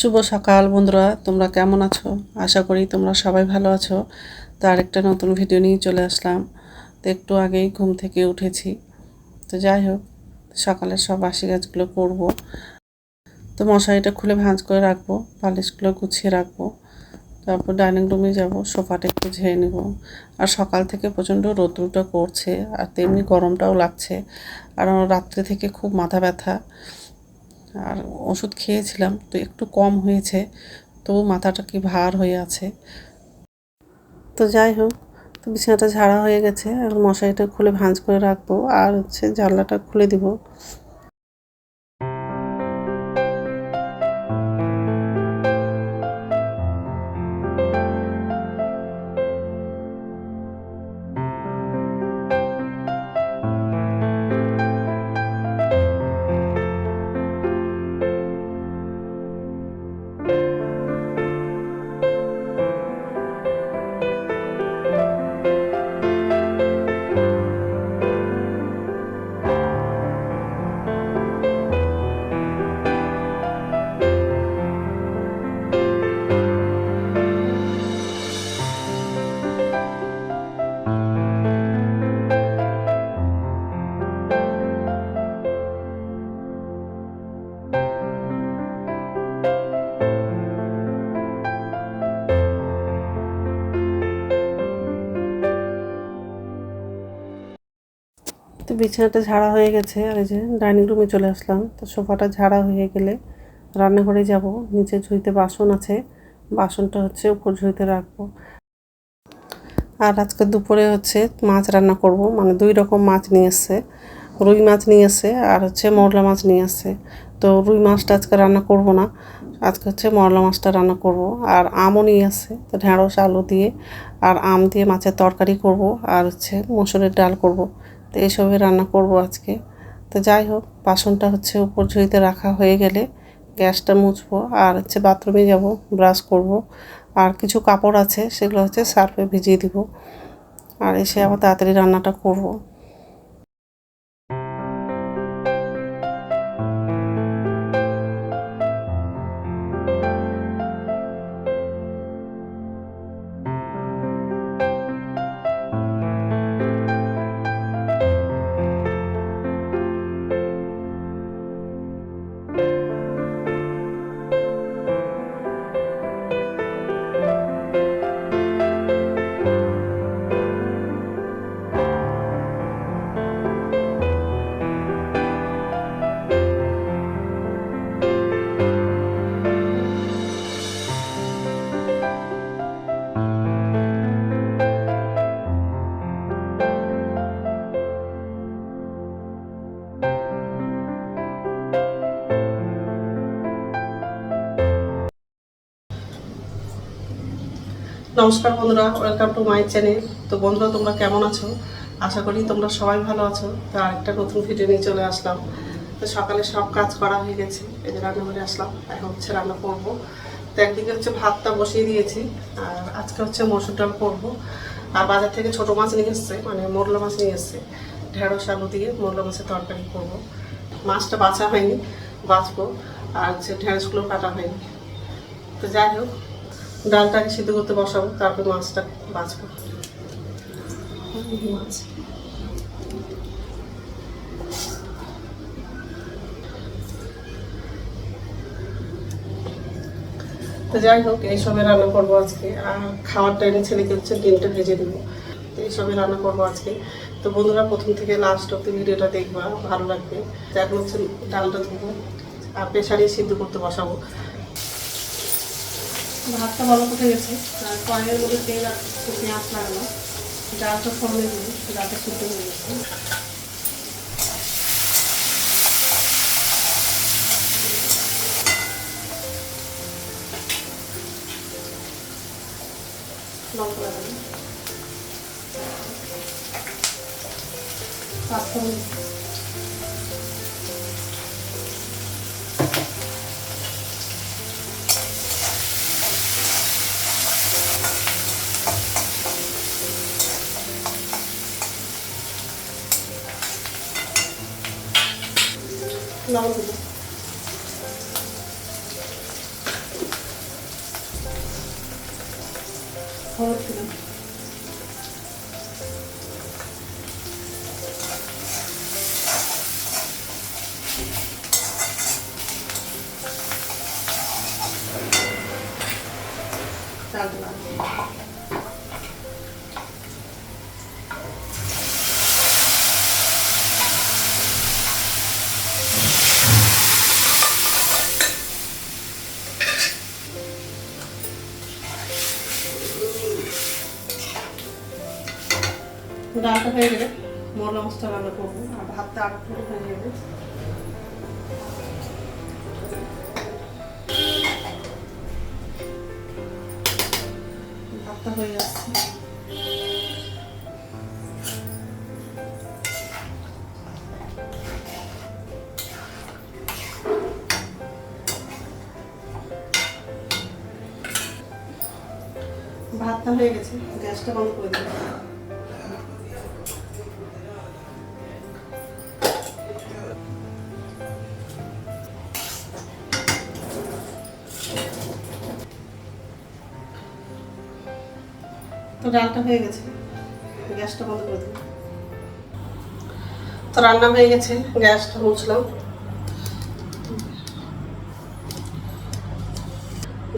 শুভ সকাল বন্ধুরা, তোমরা কেমন আছো? আশা করি তোমরা সবাই ভালো আছো। তো আরেকটা নতুন ভিডিও নিয়ে চলে আসলাম। তো একটু আগেই ঘুম থেকে উঠেছি। তো যাই হোক, সকালের সব বাসি গাছগুলো করব। তো মশারিটা খুলে ভাঁজ করে রাখব পালিশগুলো গুছিয়ে রাখব। তারপর ডাইনিং রুমে যাব, সোফাটা একটু ঝেড়ে নেব। আর সকাল থেকে প্রচণ্ড রোদ্রুটা করছে আর তেমনি গরমটাও লাগছে। আর রাত্রে থেকে খুব মাথা ব্যথা। আর ওষুধ খেয়েছিলাম, তো একটু কম হয়েছে তবু মাথাটা কি ভার হয়ে আছে। তো যাই হোক, তো বিছানাটা ঝাড়া হয়ে গেছে, আর মশারিটা খুলে ভাঁজ করে রাখব, আর হচ্ছে জানলাটা খুলে দিব। তো বিছানাটা ঝাড়া হয়ে গেছে আর এই যে ডাইনিং রুমে চলে আসলাম। তো সোফাটা ঝাড়া হয়ে গেলে রান্নাঘরে যাব। নিচে ঝুঁইতে বাসন আছে। বাসনটা হচ্ছে উপর ঝুঁইতে রাখব। আর আজকে দুপুরে হচ্ছে মাছ রান্না করব। মানে দুই রকম মাছ নিয়ে এসছে। রুই মাছ নিয়ে এসছে আর হচ্ছে মরলা মাছ নিয়ে এসছে। তো রুই মাছটা আজকে রান্না করব না। আজকে হচ্ছে মরলা মাছটা রান্না করব। আর আমও নিয়ে আসছে তো ঢেঁড়স, আলু দিয়ে। আর আম দিয়ে মাছের তরকারি করব। আর হচ্ছে মসুরের ডাল করব। তো এসবে রান্না করব আজকে। তো যাই হোক, বাসনটা হচ্ছে উপর ঝুড়িতে রাখা হয়ে গেলে গ্যাসটা মুছবো আর হচ্ছে বাথরুমে যাব, ব্রাশ করব। আর কিছু কাপড় আছে, সেগুলো হচ্ছে সার্ফে ভিজিয়ে দিব। আর এসে আবার তাড়াতাড়ি রান্নাটা করব। নমস্কার বন্ধুরা ওয়েলকাম টু মাই চ্যানেল তো বন্ধুরা, তোমরা কেমন আছো? আশা করি তোমরা সবাই ভালো আছো। তো আরেকটা নতুন ভিডিও নিয়ে চলে আসলাম। তো সকালে সব কাজ করা হয়ে গেছে। এই যে রান্নাঘরে আসলাম, এখন হচ্ছে রান্না করব। তো একদিকে হচ্ছে ভাতটা বসিয়ে দিয়েছি, আর আজকে হচ্ছে মসুর ডাল করব। আর বাজার থেকে ছোট মাছ নিয়ে এসছে মানে মোরলা মাছ নিয়ে এসছে। ঢেঁড়স আলু দিয়ে মোরলা মাছের তরকারি করব। মাছটা বাছা হয়নি বাঁচবো আর হচ্ছে ঢেঁড়সগুলো কাটা হয়নি। তো যাই হোক ডালটাকে সিদ্ধ করতে বসাবো, তারপর মাছটা বাছবো মাছ তো যাই হোক এইসবে রান্না করব আজকে। আর খাওয়ার টাইমে ছেলেকে হচ্ছে ডিমটা ভেজে দেবো। তো এইসবে রান্না করব আজকে। তো বন্ধুরা, প্রথম থেকে লাস্ট অব্দি ভিডিওটা দেখবা, ভালো লাগবে। এখন হচ্ছে ডালটা ধুবো, আর প্রেশারে সিদ্ধ করতে বসাবো। ভাতটা ভালো ফুটে গেছে। আর কড়াইয়ের মধ্যে তেল আর পেঁয়াজ লাগানো ডালটা ফোড়নে দিয়ে ডালটা সিদ্ধ হয়ে গেছে। লঙ্কা লাগানো Kullanmadım. Korkuyorum. Tamam. ডালটা হয়ে গেলে মশলা মশলা রান্না করব আর ভাতটা আরও পুরো হয়ে যাবে। ভাতটা হয়ে ভাতটা হয়ে গেছে, গ্যাসটা বন্ধ করে দিলাম। তো ডালটা হয়ে গেছে। গ্যাসটা বন্ধ করে দিলাম। তো রান্না হয়ে গেছে, গ্যাসটা মুছলাম।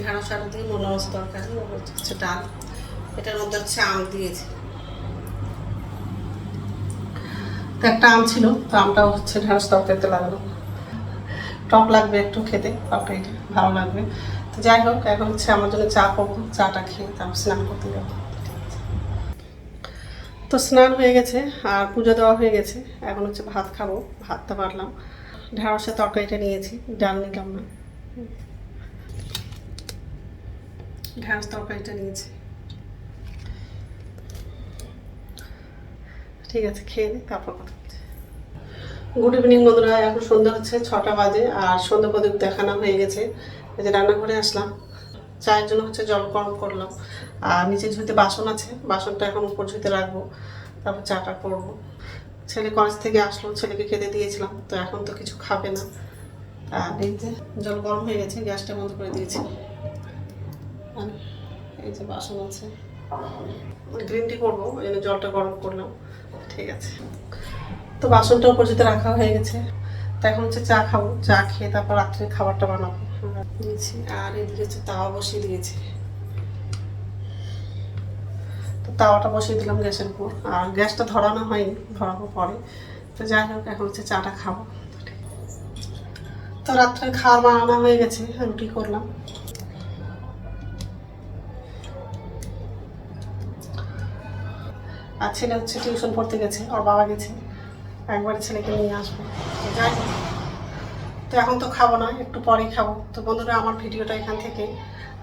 ঢেঁড়স আলু দিয়ে মোলা মাছ তরকারি হচ্ছে ডাল। এটার মধ্যে হচ্ছে আম দিয়েছি। তো একটা আম ছিল, তো আমটা হচ্ছে ঢেঁড়স তরকারিতে লাগানো টক লাগবে একটু খেতে তরকারিটা ভালো লাগবে। তো যাই হোক, এখন হচ্ছে আমার জন্য চা করব, চাটা খেয়ে তারপর স্নান করতে যাব। তো স্নান হয়ে গেছে আর পুজো দেওয়া হয়ে গেছে। এখন হচ্ছে ভাত খাব, ভাতটা পারলাম ঢেঁড়সের তরকারিটা নিয়েছি, ডাল নিলাম না। ঢেঁড়স তরকারিটা নিয়েছি। ঠিক আছে, খেয়ে নিই তারপর কথা গুড ইভিনিং বন্ধুরা, এখন সন্ধ্যা হচ্ছে ছটা বাজে আর সন্ধ্যা প্রদীপ দেখানো হয়ে গেছে। এই যে রান্নাঘরে আসলাম। চায়ের জন্য হচ্ছে জল গরম করলাম। আর নিচে ঝুঁতে বাসন আছে, বাসনটা এখন উপর ঝুঁতে রাখব, তারপর চাটা করব। ছেলে কলেজ থেকে আসলো, ছেলেকে খেতে দিয়েছিলাম, তো এখন তো কিছু খাবে না। আর এই জল গরম হয়ে গেছে, গ্যাসটা বন্ধ করে দিয়েছি। এই যে বাসন আছে। গ্রিন টি করব, ওই জন্য জলটা গরম করলাম, ঠিক আছে। তো বাসনটা উপর যেতে রাখা হয়ে গেছে। তো এখন হচ্ছে চা খাব, চা খেয়ে তারপর রাত্রে খাবারটা বানাবো। দিয়েছি। আর এদিকে হচ্ছে তাওয়া বসিয়ে দিয়েছি তো তাওয়াটা বসিয়ে দিলাম গ্যাসের উপর। আর গ্যাসটা ধরানো হয়নি, ধরাবো পরে। তো যাই হোক, এখন হচ্ছে চাটা খাব। তো রাত্রে খাওয়ার বানানো হয়ে গেছে, রুটি করলাম। আর ছেলে হচ্ছে টিউশন পড়তে গেছে, ওর বাবা গেছে। একবারে ছেলেকে নিয়ে আসব। যাই হোক, তো এখন তো খাব না, একটু পরেই খাব। তো বন্ধুরা, আমার ভিডিওটা এখান থেকে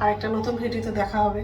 আর একটা নতুন ভিডিওতে দেখা হবে।